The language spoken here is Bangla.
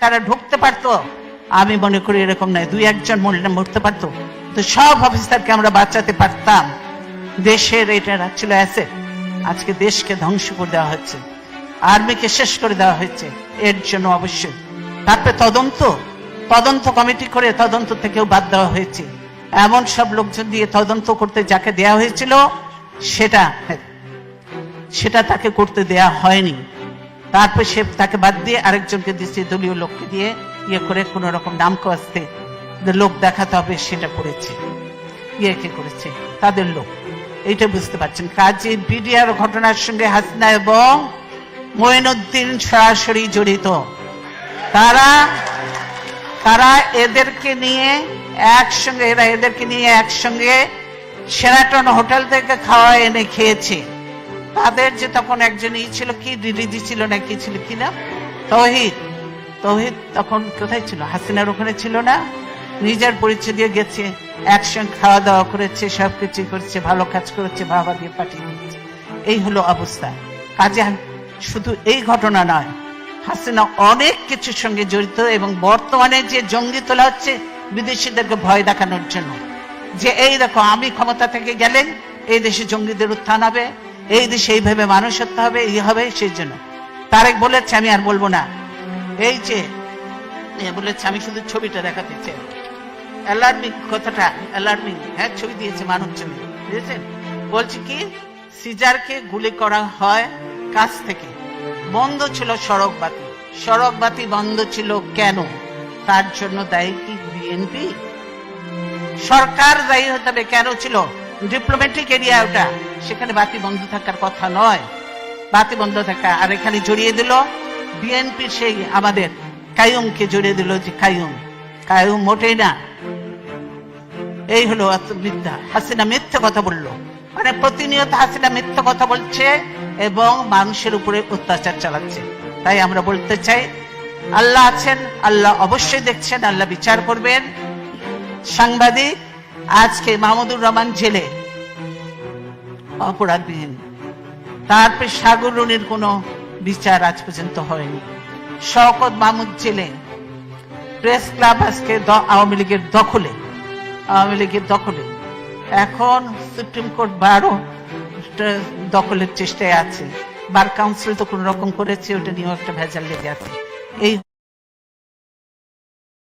তারা ঢুকতে পারতো। আমি মনে করি এরকম নয় দুই একজন মহিলা মরতে পারতো। তো সব অফিসারকে আমরা বাঁচাতে পারতাম। দেশের এটা ছিল অ্যাসেট। আজকে দেশকে ধ্বংস করে দেওয়া হচ্ছে। আর্মিকে শেষ করে দেওয়া হয়েছে। এর জন্য অবশ্যই। তারপরে তদন্ত। তদন্ত কমিটি করে তদন্ত থেকেও বাদ দেওয়া হয়েছে। এমন সব লোকজন দিয়ে তদন্ত করতে যাকে দেওয়া হয়েছিল, সেটা সেটা তাকে করতে দেয়া হয়নি। তারপর সে তাকে বাদ দিয়ে আরেকজনকে দিচ্ছে দলীয় লোককে দিয়ে ইয়ে করে কোন রকম নাম কাস্তে লোক দেখাতে হবে সেটা করেছে। ইয়ে করেছে? তাদের লোক। এইটা বুঝতে পারছেন। কাজে বিডিআর ঘটনার সঙ্গে হাসিনা এবং মঈনুদ্দিন সরাসরি জড়িত। তারা তারা এদেরকে নিয়ে একসঙ্গে, এরা এদেরকে নিয়ে একসঙ্গে সেরাটন হোটেল থেকে খাওয়া এনে খেয়েছে। তাদের যে তখন একজন ই ছিল কি ডিডিজি ছিল না, কি ছিল, কি না তহিদ। তহিদ তখন কোথায় ছিল? হাসিনার ওখানে ছিল না? নিজের পরিচয় দিয়ে গেছে, একসঙ্গে খাওয়া দাওয়া করেছে, সবকিছু করেছে, ভালো কাজ করেছে, বাবা দিয়ে পাঠিয়ে দিয়েছে। এই হলো অবস্থা। কাজে শুধু এই ঘটনা নয়, হাসিনা অনেক কিছুর সঙ্গে জড়িত এবং বর্তমানে যে জঙ্গি তোলা হচ্ছে, বিদেশিদেরকে ভয় দেখানোর জন্য। যে এই দেখো, আমি ক্ষমতা থেকে গেলেন, এই দেশে জঙ্গিদের উত্থান হবে এই দেশে এইভাবে মানুষ হতে হবে এই হবে সেই জন্য। তারেক বলেছে, আমি আর বলব না। এই যে বলেছে, আমি শুধু ছবিটা দেখাতে চাই। অ্যালার্মিং কথাটা অ্যালার্মিং হ্যাঁ ছবি দিয়েছে মানব ছবি বুঝেছেন? বলছি কি, সিজারকে গুলি করা হয় কাছ থেকে। বন্ধ ছিল সড়ক বাতি। সড়ক বাতি বন্ধ ছিল কেন? তার জন্য দায়ী কি বিএনপি সরকার দায়ী হতে হবে কেন ছিল? ডিপ্লোম্যাটিক এরিয়া ওটা। সেখানে বাতি বন্ধ থাকার কথা নয়। বাতি বন্ধ থাকা, আর এখানে জড়িয়ে দিল বিএনপি সেই আমাদের কায়ুমকে জড়িয়ে দিল যে কায়ুম। কায়ুম মোটেই না। এই হলো মিথ্যা। হাসিনা মিথ্যে কথা বলল। মানে প্রতিনিয়ত হাসিনা মিথ্যে কথা বলছে এবং মানুষের উপরে অত্যাচার চালাচ্ছে। তাই আমরা বলতে চাই, আল্লাহ আছেন, আল্লাহ অবশ্যই দেখছেন, আল্লাহ বিচার করবেন। সাংবাদিক আজকে মাহমুদুর রহমান জেলে। অপরাধবিহীন। তারপরে সাগর রুনির কোনো বিচার আজ পর্যন্ত হয়নি। শওকত মাহমুদ জেলে। প্রেস ক্লাব আজকে আওয়ামী লীগের দখলে। আওয়ামী লীগের দখলে। এখন সুপ্রিম কোর্ট বারো দখলের চেষ্টায় আছে। বার কাউন্সিল তো কোন রকম করেছে, ওটা নিয়েও একটা ভেজাল লেগে আছে। এই